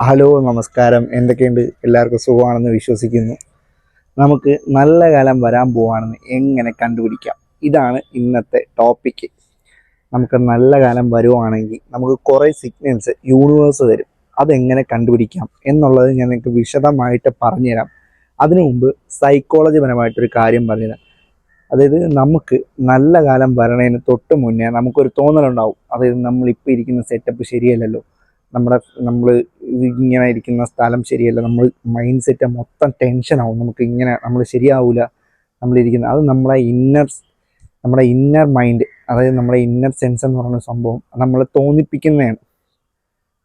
Hello നമസ്കാരം. എന്തൊക്കെയുണ്ട്? എല്ലാവർക്കും സുഖമാണെന്ന് വിശ്വസിക്കുന്നു. നമുക്ക് നല്ല കാലം വരാൻ പോവാണെന്ന് എങ്ങനെ കണ്ടുപിടിക്കാം? ഇതാണ് ഇന്നത്തെ ടോപ്പിക്ക് നമുക്ക് നല്ല കാലം വരുവാണെങ്കിൽ നമുക്ക് കുറേ സിഗ്നൽസ് യൂണിവേഴ്സ് തരും. അതെങ്ങനെ കണ്ടുപിടിക്കാം എന്നുള്ളത് ഞാൻ നിങ്ങൾക്ക് വിശദമായിട്ട് പറഞ്ഞുതരാം. അതിനു മുമ്പ് സൈക്കോളജി പരമായിട്ടൊരു കാര്യം പറഞ്ഞുതരാം. അതായത് നമുക്ക് നല്ല കാലം വരണതിന് തൊട്ട് മുന്നേ നമുക്കൊരു തോന്നലുണ്ടാവും. അതായത് നമ്മളിപ്പോൾ ഇരിക്കുന്ന സെറ്റപ്പ് ശരിയല്ലല്ലോ. നമ്മുടെ നമ്മൾ ഇങ്ങനെ ഇരിക്കുന്ന സ്ഥലം ശരിയല്ല. നമ്മൾ മൈൻഡ് സെറ്റ് മൊത്തം ടെൻഷനാവും നമുക്ക് ഇങ്ങനെ നമ്മൾ ശരിയാവില്ല നമ്മളിരിക്കുന്ന അത് നമ്മളെ ഇന്നർ നമ്മുടെ ഇന്നർ മൈൻഡ് അതായത് നമ്മുടെ ഇന്നർ സെൻസ് എന്ന് പറയുന്ന സംഭവം നമ്മളെ തോന്നിപ്പിക്കുന്നതാണ്.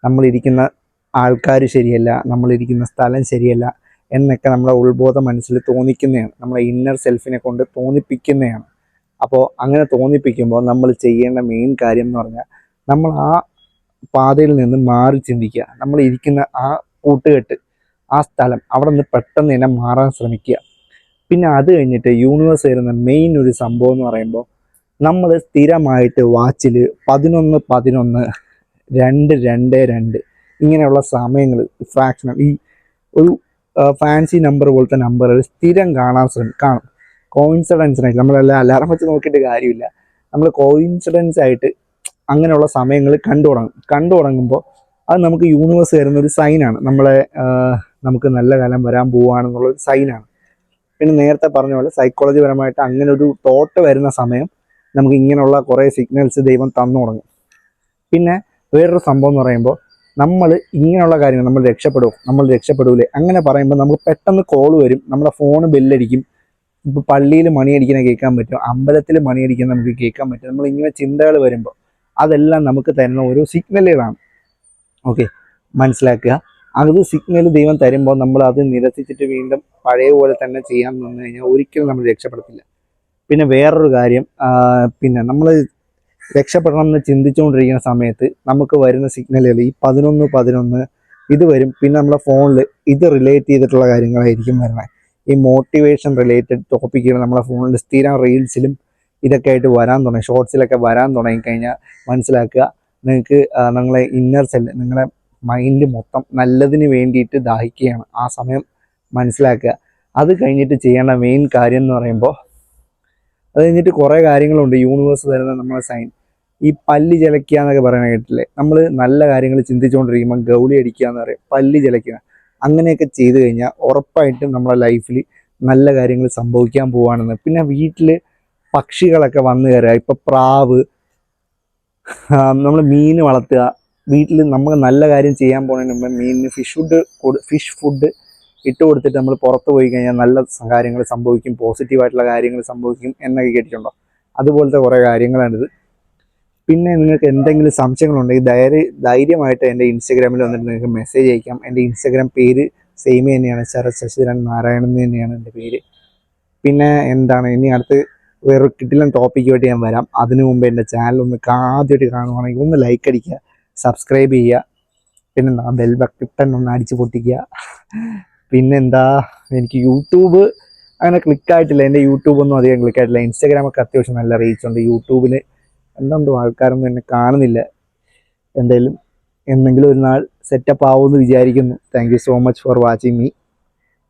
നമ്മളിരിക്കുന്ന ആൾക്കാർ ശരിയല്ല. നമ്മളിരിക്കുന്ന സ്ഥലം ശരിയല്ല എന്നൊക്കെ നമ്മുടെ ഉൾബോധ മനസ്സിൽ തോന്നിക്കുന്നതാണ്. നമ്മളെ ഇന്നർ സെൽഫിനെ കൊണ്ട് തോന്നിപ്പിക്കുന്നതാണ്. അപ്പോൾ അങ്ങനെ തോന്നിപ്പിക്കുമ്പോൾ നമ്മൾ ചെയ്യേണ്ട മെയിൻ കാര്യം എന്ന് പറഞ്ഞാൽ നമ്മൾ ആ പാതയിൽ നിന്ന് മാറി ചിന്തിക്കുക. നമ്മൾ ഇരിക്കുന്ന ആ കൂട്ടുകെട്ട് ആ സ്ഥലം അവിടെ നിന്ന് പെട്ടെന്ന് തന്നെ മാറാൻ ശ്രമിക്കുക. പിന്നെ അത് കഴിഞ്ഞിട്ട് യൂണിവേഴ്സ് വരുന്ന മെയിൻ ഒരു സംഭവം എന്ന് പറയുമ്പോൾ നമ്മൾ സ്ഥിരമായിട്ട് വാച്ചിൽ പതിനൊന്ന് പതിനൊന്ന് രണ്ട് രണ്ട് രണ്ട് ഇങ്ങനെയുള്ള സമയങ്ങൾ ഫ്രാക്ഷണൽ ഈ ഒരു ഫാൻസി നമ്പർ പോലത്തെ നമ്പർ സ്ഥിരം കാണാൻ ശ്രമി കാണും. കോയിൻസിഡൻസിനായിട്ട് നമ്മളെല്ലാം അലാറം വെച്ച് നോക്കിയിട്ട് കാര്യമില്ല. നമ്മൾ കോയിൻസിഡൻസ് ആയിട്ട് അങ്ങനെയുള്ള സമയങ്ങൾ കണ്ടു തുടങ്ങും. കണ്ടു തുടങ്ങുമ്പോൾ അത് നമുക്ക് യൂണിവേഴ്സ് തരുന്ന ഒരു സൈനാണ് നമ്മളെ നമുക്ക് നല്ല കാലം വരാൻ പോവുകയാണെന്നുള്ള ഒരു സൈനാണ് പിന്നെ നേരത്തെ പറഞ്ഞ പോലെ സൈക്കോളജി പരമായിട്ട് അങ്ങനെ ഒരു തോട്ട് വരുന്ന സമയം നമുക്ക് ഇങ്ങനെയുള്ള കുറേ സിഗ്നൽസ് ദൈവം തന്നു തുടങ്ങും. പിന്നെ വേറൊരു സംഭവം എന്ന് പറയുമ്പോൾ നമ്മൾ ഇങ്ങനെയുള്ള കാര്യങ്ങൾ നമ്മൾ രക്ഷപ്പെടും നമ്മൾ രക്ഷപ്പെടൂലേ? അങ്ങനെ പറയുമ്പോൾ നമുക്ക് പെട്ടെന്ന് കോൾ വരും. നമ്മുടെ ഫോൺ ബെല്ലടിക്കും ഇപ്പോൾ പള്ളിയിൽ മണിയടിക്കുന്ന കേൾക്കാൻ പറ്റും. അമ്പലത്തിൽ മണിയടിക്കുന്ന നമുക്ക് കേൾക്കാൻ പറ്റും. നമ്മൾ ഇങ്ങനെ ചിന്തകൾ വരുമ്പോൾ അതെല്ലാം നമുക്ക് തരുന്ന ഓരോ സിഗ്നലുകളാണ് ഓക്കെ മനസ്സിലാക്കുക? അത് സിഗ്നൽ ദൈവം തരുമ്പോൾ നമ്മൾ അത് നിരസിച്ചിട്ട് വീണ്ടും പഴയ പോലെ തന്നെ ചെയ്യാൻ നിന്ന് കഴിഞ്ഞാൽ ഒരിക്കലും നമ്മൾ രക്ഷപ്പെടത്തില്ല. പിന്നെ വേറൊരു കാര്യം പിന്നെ നമ്മൾ രക്ഷപ്പെടണം എന്ന് ചിന്തിച്ചുകൊണ്ടിരിക്കുന്ന സമയത്ത് നമുക്ക് വരുന്ന സിഗ്നലുകൾ ഈ പതിനൊന്ന് പതിനൊന്ന് ഇത് വരും. പിന്നെ നമ്മുടെ ഫോണിൽ ഇത് റിലേറ്റ് ചെയ്തിട്ടുള്ള കാര്യങ്ങളായിരിക്കും വരുന്നത്. ഈ മോട്ടിവേഷൻ റിലേറ്റഡ് ടോപ്പിക്കുകൾ നമ്മുടെ ഫോണിൽ സ്ഥിരം റീൽസിലും ഇതൊക്കെ ആയിട്ട് വരാൻ തുടങ്ങി. ഷോർട്സിലൊക്കെ വരാൻ തുടങ്ങിക്കഴിഞ്ഞാൽ മനസ്സിലാക്കുക നിങ്ങൾക്ക് നിങ്ങളെ ഇന്നർ സെല്ല് നിങ്ങളെ മൈൻഡ് മൊത്തം നല്ലതിന് വേണ്ടിയിട്ട് ദാഹിക്കുകയാണ്. ആ സമയം മനസ്സിലാക്കുക. അത് കഴിഞ്ഞിട്ട് ചെയ്യേണ്ട മെയിൻ കാര്യം എന്ന് പറയുമ്പോൾ അത് കഴിഞ്ഞിട്ട് കുറേ കാര്യങ്ങളുണ്ട്. യൂണിവേഴ്സ് തരുന്ന നമ്മളെ സൈൻ ഈ പല്ല് ചിലക്കുക എന്നൊക്കെ പറയണ കേട്ടില്ലേ നമ്മൾ നല്ല കാര്യങ്ങൾ ചിന്തിച്ചുകൊണ്ടിരിക്കുമ്പോൾ ഗൗളി അടിക്കുക എന്ന് പറയും. പല്ല് ചിലക്കുക അങ്ങനെയൊക്കെ ചെയ്തു കഴിഞ്ഞാൽ ഉറപ്പായിട്ടും നമ്മുടെ ലൈഫിൽ നല്ല കാര്യങ്ങൾ സംഭവിക്കാൻ പോവുകയാണെന്ന് പിന്നെ വീട്ടിൽ പക്ഷികളൊക്കെ വന്നു കയറുക. ഇപ്പം പ്രാവ് നമ്മൾ മീൻ വളർത്തുക. വീട്ടിൽ നമുക്ക് നല്ല കാര്യം ചെയ്യാൻ പോകുന്നതിന് മുമ്പ് മീനിന് ഫിഷ് ഫുഡ് ഫിഷ് ഫുഡ് ഇട്ട് കൊടുത്തിട്ട് നമ്മൾ പുറത്ത് പോയി കഴിഞ്ഞാൽ നല്ല കാര്യങ്ങൾ സംഭവിക്കും പോസിറ്റീവായിട്ടുള്ള കാര്യങ്ങൾ സംഭവിക്കും എന്നൊക്കെ കേട്ടിട്ടുണ്ടോ? അതുപോലത്തെ കുറേ കാര്യങ്ങളാണിത്. പിന്നെ നിങ്ങൾക്ക് എന്തെങ്കിലും സംശയങ്ങളുണ്ടെങ്കിൽ ധൈര്യ ധൈര്യമായിട്ട് എന്റെ ഇൻസ്റ്റഗ്രാമിൽ വന്നിട്ട് നിങ്ങൾക്ക് മെസ്സേജ് അയക്കാം. എന്റെ ഇൻസ്റ്റഗ്രാം പേര് സെയിം തന്നെയാണ്. ശരത് ശശിധരൻ നാരായണൻ തന്നെയാണ് എന്റെ പേര്. പിന്നെ എന്താണ്? ഇനി അടുത്ത് വേറെ കിട്ടില്ല ടോപ്പിക്കുമായിട്ട് ഞാൻ വരാം. അതിനു മുമ്പ് എന്റെ ചാനൽ ഒന്ന് ആദ്യമായിട്ട് കാണുവാണെങ്കിൽ ഒന്ന് ലൈക്ക് അടിക്കുക സബ്സ്ക്രൈബ് ചെയ്യുക പിന്നെന്താ ബെൽ ബട്ടൺ ഒന്ന് അടിച്ച് പൊട്ടിക്കുക. പിന്നെന്താ എനിക്ക് യൂട്യൂബ് അങ്ങനെ ക്ലിക്കായിട്ടില്ല എന്റെ യൂട്യൂബ് ഒന്നും അധികം ക്ലിക്കായിട്ടില്ല ഇൻസ്റ്റാഗ്രാമൊക്കെ അത്യാവശ്യം നല്ല റീച്ച് ഉണ്ട്. യൂട്യൂബിൽ എന്തുണ്ടോ ആൾക്കാരൊന്നും എന്നെ കാണുന്നില്ല. എന്തായാലും എന്തെങ്കിലും ഒരു നാൾ സെറ്റപ്പ് ആവുമെന്ന് വിചാരിക്കുന്നു. Thank you so much for watching me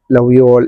love you all